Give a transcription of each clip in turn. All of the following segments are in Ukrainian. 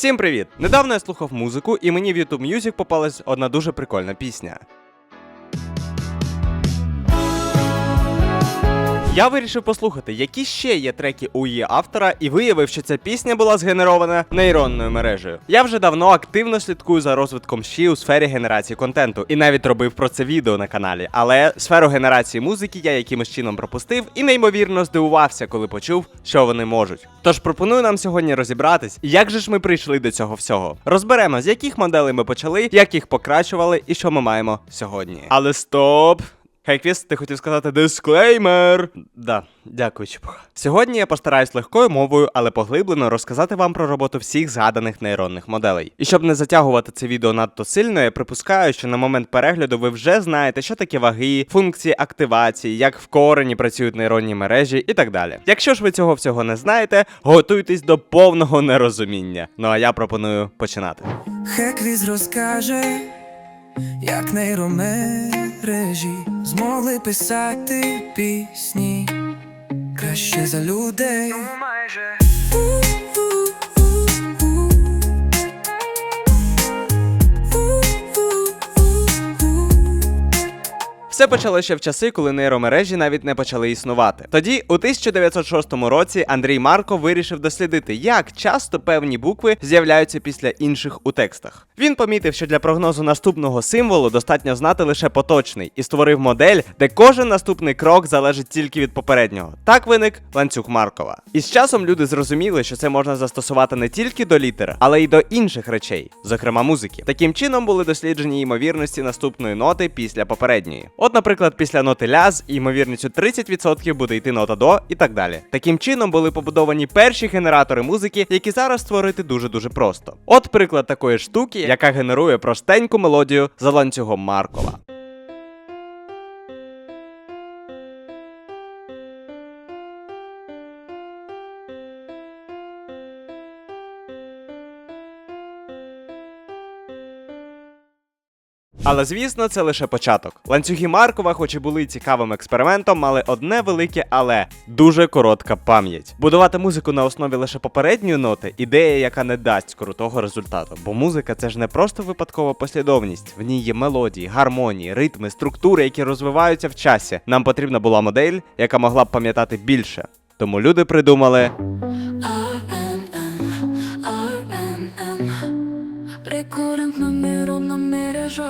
Всім привіт! Недавно я слухав музику, і мені в YouTube Music попалась одна дуже прикольна пісня. Я вирішив послухати, які ще є треки у її автора, і виявив, що ця пісня була згенерована нейронною мережею. Я вже давно активно слідкую за розвитком щі у сфері генерації контенту, і навіть робив про це відео на каналі. Але сферу генерації музики я якимось чином пропустив і неймовірно здивувався, коли почув, що вони можуть. Тож пропоную нам сьогодні розібратись, як же ж ми прийшли до цього всього. Розберемо, з яких моделей ми почали, як їх покращували і що ми маємо сьогодні. Але стоп! Хейквіст, ти хотів сказати дисклеймер. Да, дякую, чепуха. Сьогодні я постараюсь легкою мовою, але поглиблено розказати вам про роботу всіх згаданих нейронних моделей. І щоб не затягувати це відео надто сильно, я припускаю, що на момент перегляду ви вже знаєте, що таке ваги, функції активації, як в корені працюють нейронні мережі і так далі. Якщо ж ви цього всього не знаєте, готуйтесь до повного нерозуміння. Ну а я пропоную починати. Хеквіз розкаже, як нейромережі змогли писати пісні краще за людей. Все почалося ще в часи, коли нейромережі навіть не почали існувати. Тоді, у 1906 році, Андрій Марко вирішив дослідити, як часто певні букви з'являються після інших у текстах. Він помітив, що для прогнозу наступного символу достатньо знати лише поточний, і створив модель, де кожен наступний крок залежить тільки від попереднього. Так виник ланцюг Маркова. І з часом люди зрозуміли, що це можна застосувати не тільки до літер, але й до інших речей, зокрема музики. Таким чином були досліджені ймовірності наступної ноти після попередньої. От, наприклад, після ноти ля з ймовірністю 30% буде йти нота до і так далі. Таким чином були побудовані перші генератори музики, які зараз створити дуже дуже просто. От приклад такої штуки, яка генерує простеньку мелодію за ланцюгом Маркова. Але звісно, це лише початок. Ланцюги Маркова, хоч і були цікавим експериментом, мали одне велике, але дуже коротка пам'ять. Будувати музику на основі лише попередньої ноти ідея, яка не дасть крутого результату. Бо музика це ж не просто випадкова послідовність. В ній є мелодії, гармонії, ритми, структури, які розвиваються в часі. Нам потрібна була модель, яка могла б пам'ятати більше. Тому люди придумали RNN, 说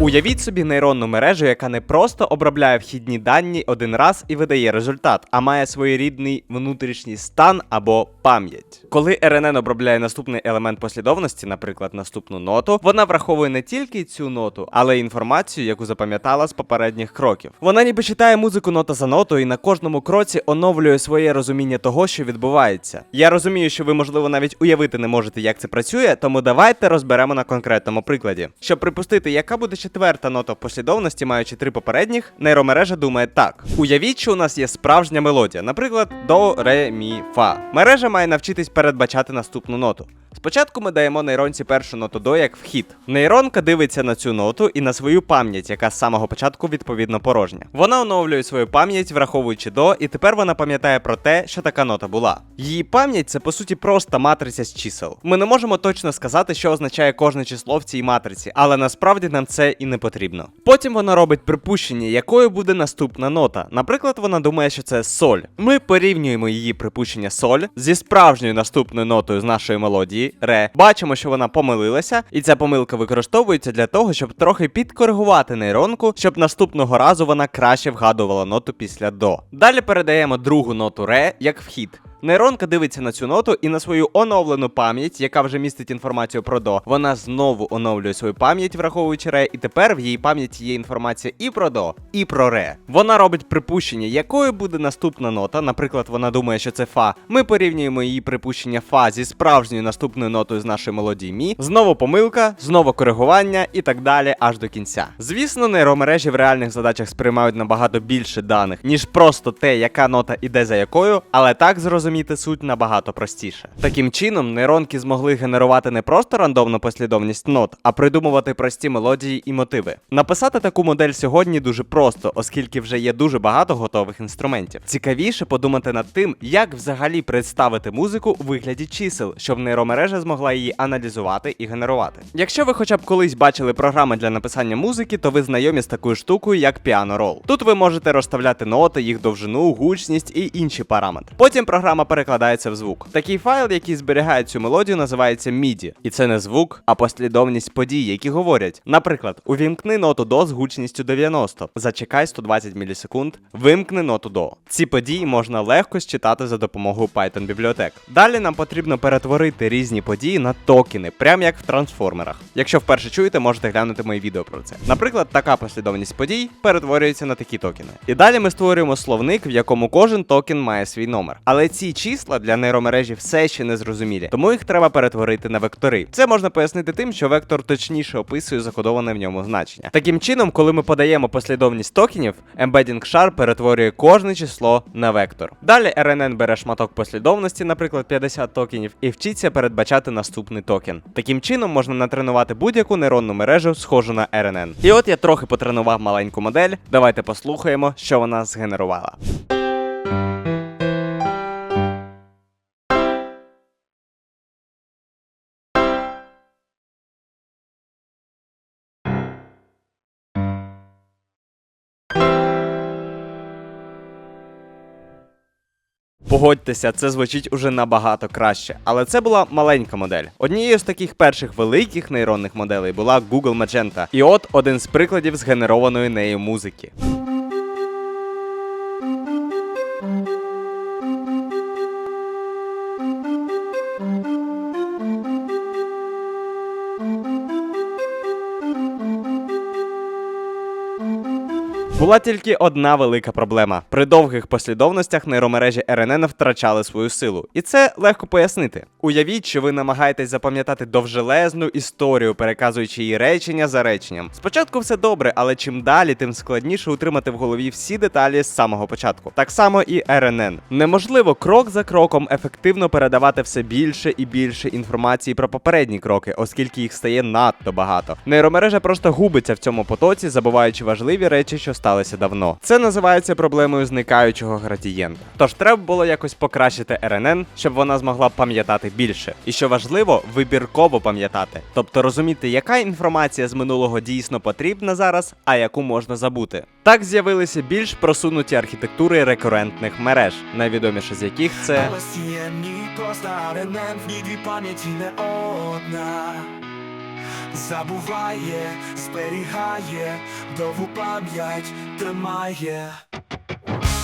Уявіть собі нейронну мережу, яка не просто обробляє вхідні дані один раз і видає результат, а має своєрідний внутрішній стан або пам'ять. Коли РНН обробляє наступний елемент послідовності, наприклад, наступну ноту, вона враховує не тільки цю ноту, але й інформацію, яку запам'ятала з попередніх кроків. Вона ніби читає музику нота за нотою і на кожному кроці оновлює своє розуміння того, що відбувається. Я розумію, що ви, можливо, навіть уявити не можете, як це працює, тому давайте розберемо на конкретному прикладі. Щоб припустити, яка буде четверта нота в послідовності, маючи три попередніх, нейромережа думає так: уявіть, що у нас є справжня мелодія, наприклад, до, ре, мі, фа. Мережа має навчитись передбачати наступну ноту. Спочатку ми даємо нейронці першу ноту до як вхід. Нейронка дивиться на цю ноту і на свою пам'ять, яка з самого початку відповідно порожня. Вона оновлює свою пам'ять, враховуючи до, і тепер вона пам'ятає про те, що така нота була. Її пам'ять це по суті просто матриця з чисел. Ми не можемо точно сказати, що означає кожне число в цій матриці, але насправді нам це і не потрібно. Потім вона робить припущення, якою буде наступна нота. Наприклад, вона думає, що це соль. Ми порівнюємо її припущення соль зі справжньою наступною нотою з нашої мелодії ре. Бачимо, що вона помилилася, і ця помилка використовується для того, щоб трохи підкоригувати нейронку, щоб наступного разу вона краще вгадувала ноту після до. Далі передаємо другу ноту ре як вхід. Нейронка дивиться на цю ноту і на свою оновлену пам'ять, яка вже містить інформацію про до. Вона знову оновлює свою пам'ять, враховуючи ре, і тепер в її пам'яті є інформація і про до, і про ре. Вона робить припущення, якою буде наступна нота. Наприклад, вона думає, що це фа. Ми порівнюємо її припущення фа зі справжньою наступною нотою з нашої мелодії мі. Знову помилка, знову коригування і так далі, аж до кінця. Звісно, нейромережі в реальних задачах сприймають набагато більше даних, ніж просто те, яка нота іде за якою, але так зрозуміло. Зрозуміти суть набагато простіше. Таким чином, нейронки змогли генерувати не просто рандомну послідовність нот, а придумувати прості мелодії і мотиви. Написати таку модель сьогодні дуже просто, оскільки вже є дуже багато готових інструментів. Цікавіше подумати над тим, як взагалі представити музику у вигляді чисел, щоб нейромережа змогла її аналізувати і генерувати. Якщо ви хоча б колись бачили програми для написання музики, то ви знайомі з такою штукою, як Piano Roll. Тут ви можете розставляти ноти, їх довжину, гучність і інші параметри. Потім програма перекладається в звук. Такий файл, який зберігає цю мелодію, називається MIDI. І це не звук, а послідовність подій, які говорять. Наприклад, увімкни ноту до з гучністю 90, зачекай 120 мілісекунд, вимкни ноту до. Ці події можна легко считати за допомогою Python бібліотек. Далі нам потрібно перетворити різні події на токени, прямо як в трансформерах. Якщо вперше чуєте, можете глянути мої відео про це. Наприклад, така послідовність подій перетворюється на такі токени. І далі ми створюємо словник, в якому кожен токен має свій номер. Але ці числа для нейромережі все ще не зрозумілі, тому їх треба перетворити на вектори. Це можна пояснити тим, що вектор точніше описує закодоване в ньому значення. Таким чином, коли ми подаємо послідовність токенів, embedding char перетворює кожне число на вектор. Далі RNN бере шматок послідовності, наприклад, 50 токенів, і вчиться передбачати наступний токен. Таким чином можна натренувати будь-яку нейронну мережу, схожу на RNN. І от я трохи потренував маленьку модель. Давайте послухаємо, що вона згенерувала. Погодьтеся, це звучить уже набагато краще, але це була маленька модель. Однією з таких перших великих нейронних моделей була Google Magenta. І от один з прикладів згенерованої нею музики. Була тільки одна велика проблема: при довгих послідовностях нейромережі RNN втрачали свою силу, і це легко пояснити. Уявіть, що ви намагаєтесь запам'ятати довжелезну історію, переказуючи її речення за реченням. Спочатку все добре, але чим далі, тим складніше утримати в голові всі деталі з самого початку. Так само і RNN. Неможливо крок за кроком ефективно передавати все більше і більше інформації про попередні кроки, оскільки їх стає надто багато. Нейромережа просто губиться в цьому потоці, забуваючи важливі речі, що сталися давно. Це називається проблемою зникаючого градієнта. Тож треба було якось покращити RNN, щоб вона змогла пам'ятати більше. І що важливо, вибірково пам'ятати, тобто розуміти, яка інформація з минулого дійсно потрібна зараз, а яку можна забути. Так з'явилися більш просунуті архітектури рекурентних мереж, найвідоміше з яких це не одна Забуває, зберігає, довгу пам'ять тримає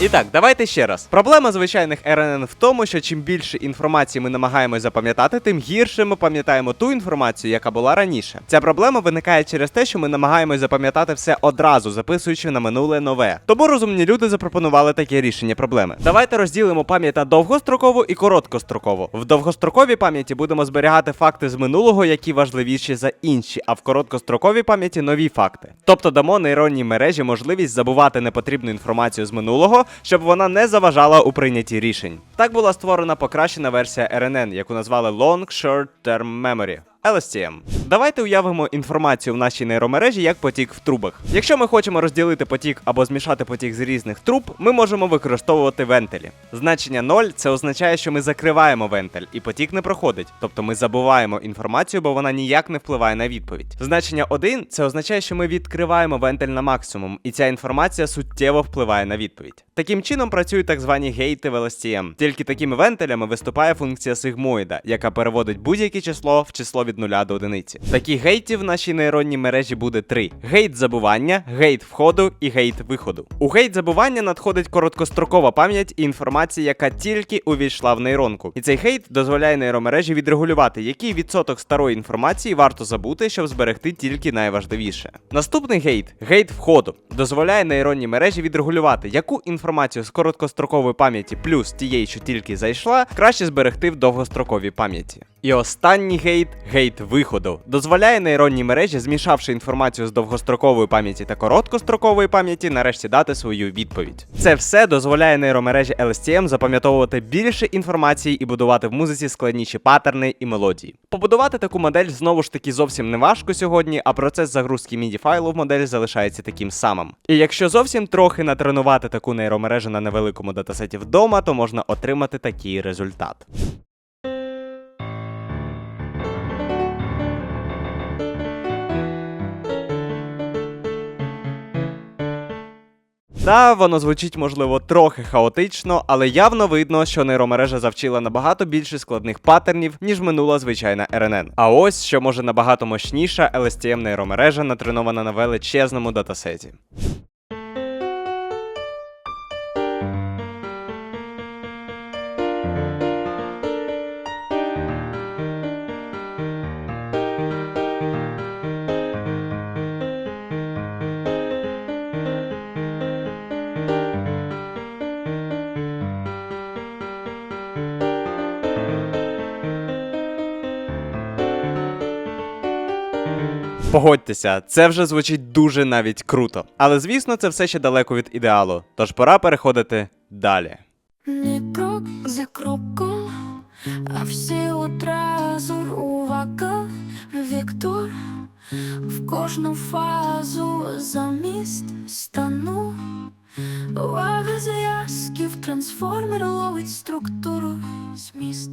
І так, давайте ще раз. Проблема звичайних RNN в тому, що чим більше інформації ми намагаємось запам'ятати, тим гірше ми пам'ятаємо ту інформацію, яка була раніше. Ця проблема виникає через те, що ми намагаємось запам'ятати все одразу, записуючи на минуле нове. Тому розумні люди запропонували таке рішення проблеми. Давайте розділимо пам'ять на довгострокову і короткострокову. В довгостроковій пам'яті будемо зберігати факти з минулого, які важливіші за інші, а в короткостроковій пам'яті нові факти. Тобто дамо нейронній мережі можливість забувати непотрібну інформацію з минулого, щоб вона не заважала у прийнятті рішень. Так була створена покращена версія RNN, яку назвали Long Short Term Memory. LSTM. Давайте уявимо інформацію в нашій нейромережі як потік в трубах. Якщо ми хочемо розділити потік або змішати потік з різних труб, ми можемо використовувати вентилі. Значення 0 це означає, що ми закриваємо вентиль і потік не проходить, тобто ми забуваємо інформацію, бо вона ніяк не впливає на відповідь. Значення 1 це означає, що ми відкриваємо вентиль на максимум, і ця інформація суттєво впливає на відповідь. Таким чином працюють так звані гейти в LSTM. Тільки такими вентилями виступає функція сигмоїда, яка переводить будь-яке число в число від 0 до 1. Таких гейтів в нашій нейронній мережі буде три: гейт забування, гейт входу і гейт виходу. У гейт забування надходить короткострокова пам'ять і інформація, яка тільки увійшла в нейронку. І цей гейт дозволяє нейромережі відрегулювати, який відсоток старої інформації варто забути, щоб зберегти тільки найважливіше. Наступний гейт гейт входу дозволяє нейронній мережі відрегулювати, яку інформацію з короткострокової пам'яті плюс тієї, що тільки зайшла, краще зберегти в довгостроковій пам'яті. І останній гейт гейт виходу. Дозволяє нейронній мережі, змішавши інформацію з довгострокової пам'яті та короткострокової пам'яті, нарешті дати свою відповідь. Це все дозволяє нейромережі LSTM запам'ятовувати більше інформації і будувати в музиці складніші паттерни і мелодії. Побудувати таку модель знову ж таки зовсім не важко сьогодні, а процес загрузки MIDI файлу в модель залишається таким самим. І якщо зовсім трохи натренувати таку нейромережу на невеликому датасеті вдома, то можна отримати такий результат. Та воно звучить, можливо, трохи хаотично, але явно видно, що нейромережа завчила набагато більше складних паттернів, ніж минула звичайна РНН. А ось що може набагато мощніша LSTM нейромережа, натренована на величезному датасеті. Погодьтеся, це вже звучить дуже навіть круто. Але звісно, це все ще далеко від ідеалу. Тож пора переходити далі. Не крок за кроком, а всі одразу увага, Віктор в кожну фазу замість стану. Увага зв'язків, трансформер ловить структуру зміст.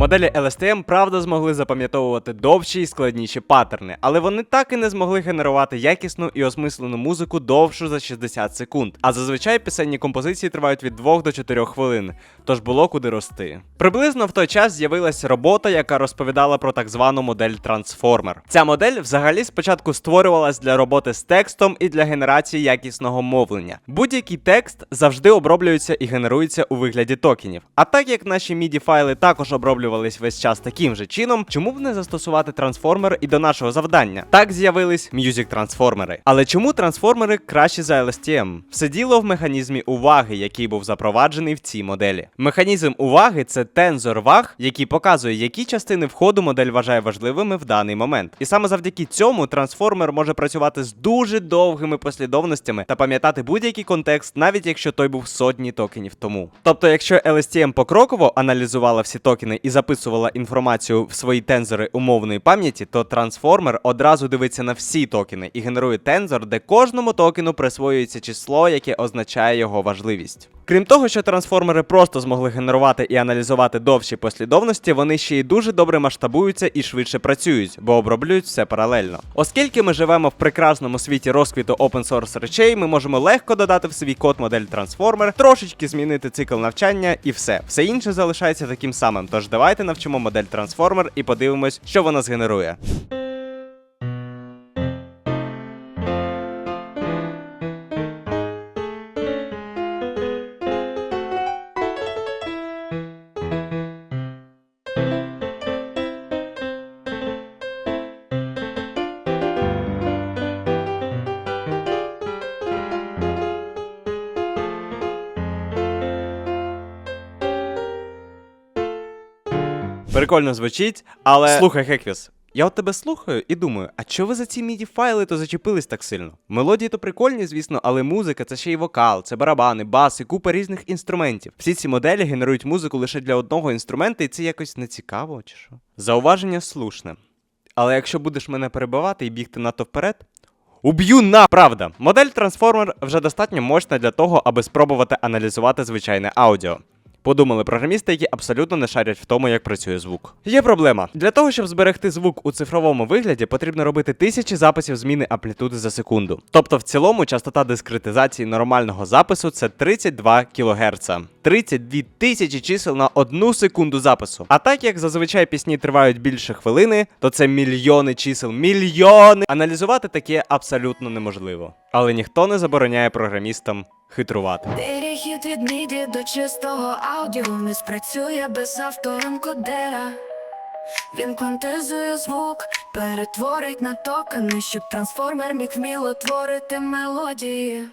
Моделі LSTM правда змогли запам'ятовувати довші і складніші паттерни, але вони так і не змогли генерувати якісну і осмислену музику довшу за 60 секунд. А зазвичай пісенні композиції тривають від 2 до 4 хвилин, тож було куди рости. Приблизно в той час з'явилася робота, яка розповідала про так звану модель Transformer. Ця модель взагалі спочатку створювалась для роботи з текстом і для генерації якісного мовлення. Будь-який текст завжди оброблюється і генерується у вигляді токенів. А так як наші MIDI файли також оброблювались весь час таким же чином, чому б не застосувати трансформер і до нашого завдання? Так з'явились Music трансформери. Але чому трансформери краще за LSTM? Все діло в механізмі уваги, який був запроваджений в цій моделі. Механізм уваги це тензор ваг, який показує, які частини входу модель вважає важливими в даний момент. І саме завдяки цьому трансформер може працювати з дуже довгими послідовностями та пам'ятати будь-який контекст, навіть якщо той був сотні токенів тому. Тобто, якщо LSTM покроково аналізувала всі токени і записувала інформацію в свої тензори умовної пам'яті, то трансформер одразу дивиться на всі токени і генерує тензор, де кожному токену присвоюється число, яке означає його важливість. Крім того, що трансформери просто змогли генерувати і аналізувати довші послідовності, вони ще й дуже добре масштабуються і швидше працюють, бо оброблюють все паралельно. Оскільки ми живемо в прекрасному світі розквіту open source речей, ми можемо легко додати в свій код модель трансформер, трошечки змінити цикл навчання і все. Все інше залишається таким самим. Тож давайте навчимо модель трансформер і подивимось, що вона згенерує. Прикольно звучить, але слухай, Хеквіс. Я от тебе слухаю і думаю, а чого ви за ці міді файли то зачепились так сильно? Мелодії то прикольні, звісно, але музика це ще й вокал, це барабани, бас і купа різних інструментів. Всі ці моделі генерують музику лише для одного інструмента, і це якось не цікаво, чи що? Зауваження слушне. Але якщо будеш мене перебивати і бігти надто вперед, Уб'ю на правда. Модель Transformer вже достатньо мощна для того, аби спробувати аналізувати звичайне аудіо. Подумали програмісти, які абсолютно не шарять в тому, як працює звук. Є проблема. Для того, щоб зберегти звук у цифровому вигляді, потрібно робити тисячі записів зміни амплітуди за секунду. Тобто, в цілому, частота дискретизації нормального запису це 32 кГц. 32 тисячі чисел на одну секунду запису. А так як зазвичай пісні тривають більше хвилини, то це мільйони чисел, мільйони. Аналізувати таке абсолютно неможливо. Але ніхто не забороняє програмістам хитрувати. Перехід від міді до чистого аудіо не спрацює без автоенкодера. Він квантизує звук, перетворить на токени, щоб трансформер міг вміло творити мелодії.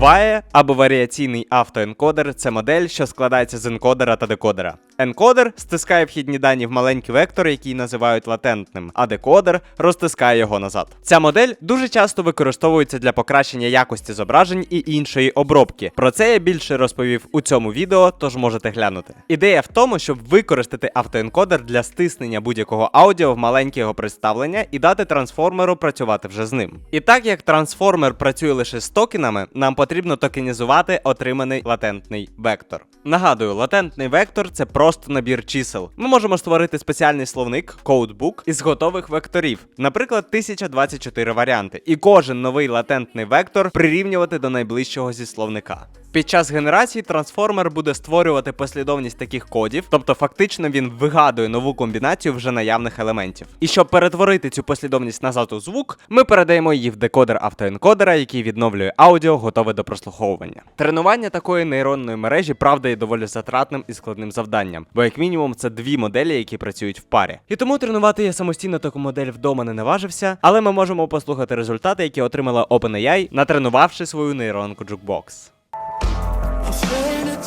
VAE або варіаційний автоенкодер це модель, що складається з енкодера та декодера. Енкодер стискає вхідні дані в маленький вектор, який називають латентним, а декодер розтискає його назад. Ця модель дуже часто використовується для покращення якості зображень і іншої обробки. Про це я більше розповів у цьому відео, тож можете глянути. Ідея в тому, щоб використати автоенкодер для стиснення будь-якого аудіо в маленьке його представлення і дати трансформеру працювати вже з ним. І так як трансформер працює лише з токенами, нам потрібно токенізувати отриманий латентний вектор. Нагадую, латентний вектор це просто набір чисел. Ми можемо створити спеціальний словник коудбук із готових векторів, наприклад, 1024 варіанти, і кожен новий латентний вектор прирівнювати до найближчого зі словника. Під час генерації трансформер буде створювати послідовність таких кодів, тобто фактично він вигадує нову комбінацію вже наявних елементів. І щоб перетворити цю послідовність назад у звук, ми передаємо її в декодер автоенкодера, який відновлює аудіо, готове до прослуховування. Тренування такої нейронної мережі, правда, є доволі затратним і складним завданням, бо як мінімум це дві моделі, які працюють в парі. І тому тренувати я самостійно таку модель вдома не наважився, але ми можемо послухати результати, які отримала OpenAI, натренувавши свою нейронку Jukebox.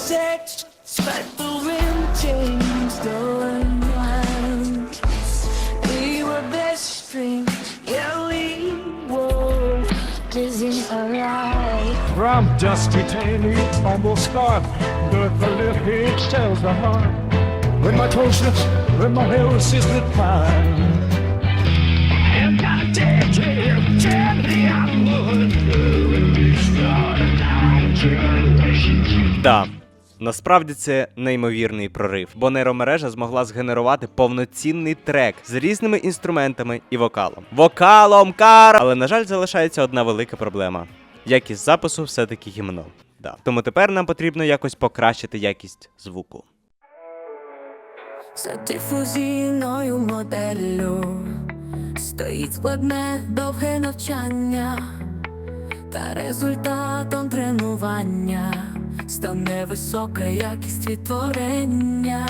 Text, the wind the. We were best friends, we were. From dusty Taney, almost scarf, but the lip hitch tells the heart. When my toes closeness, when my health is decline. Да. Насправді це неймовірний прорив, бо нейромережа змогла згенерувати повноцінний трек з різними інструментами і вокалом. Вокалом кар! Але на жаль, залишається одна велика проблема. Якість запису все-таки гімно. Да. Тому тепер нам потрібно якось покращити якість звуку. За дифузійною моделлю стоїть складне довге навчання, та результатом тренування стане висока якість відтворення.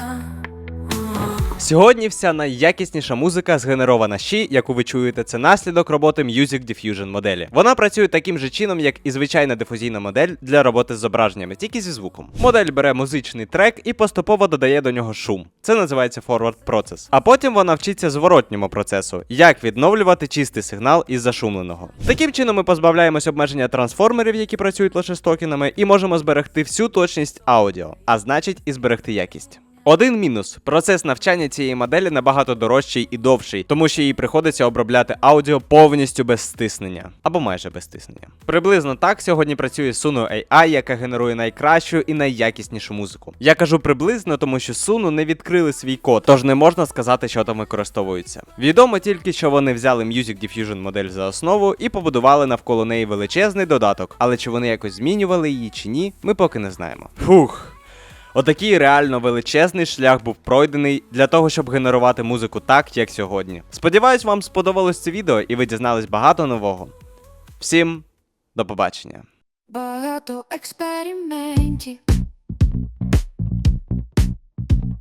Сьогодні вся найякісніша музика згенерована щі, яку ви чуєте, це наслідок роботи Music Diffusion моделі. Вона працює таким же чином, як і звичайна дифузійна модель для роботи з зображеннями, тільки зі звуком. Модель бере музичний трек і поступово додає до нього шум. Це називається forward процес. А потім вона вчиться зворотньому процесу, як відновлювати чистий сигнал із зашумленого. Таким чином ми позбавляємось обмеження трансформерів, які працюють лише з токенами, і можемо зберегти всю точність аудіо, а значить і зберегти якість. Один мінус: процес навчання цієї моделі набагато дорожчий і довший, тому що їй приходиться обробляти аудіо повністю без стиснення або майже без стиснення. Приблизно так сьогодні працює Suno AI, яка генерує найкращу і найякіснішу музику. Я кажу приблизно, тому що Suno не відкрили свій код, тож не можна сказати, що там використовується. Відомо тільки, що вони взяли Music Diffusion модель за основу і побудували навколо неї величезний додаток, але чи вони якось змінювали її чи ні, ми поки не знаємо. Фух. Отакий реально величезний шлях був пройдений для того, щоб генерувати музику так, як сьогодні. Сподіваюсь, вам сподобалось це відео і ви дізнались багато нового. Всім до побачення. Багато експериментів.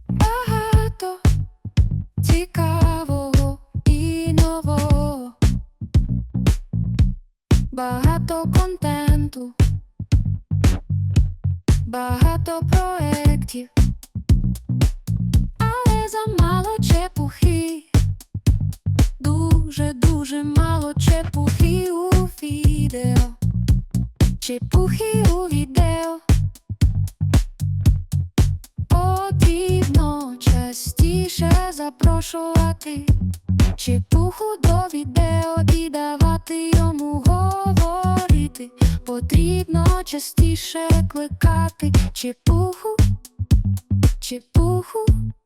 Багато цікавого і нового. Багато контенту. Багато проєктів. Але замало чепухи. Дуже, дуже мало чепухи у відео. Чепухи у відео Потрібно частіше запрошувати Чепуху до відео і давати йому говорити Потрібно частіше кликати. Чепуху, чепуху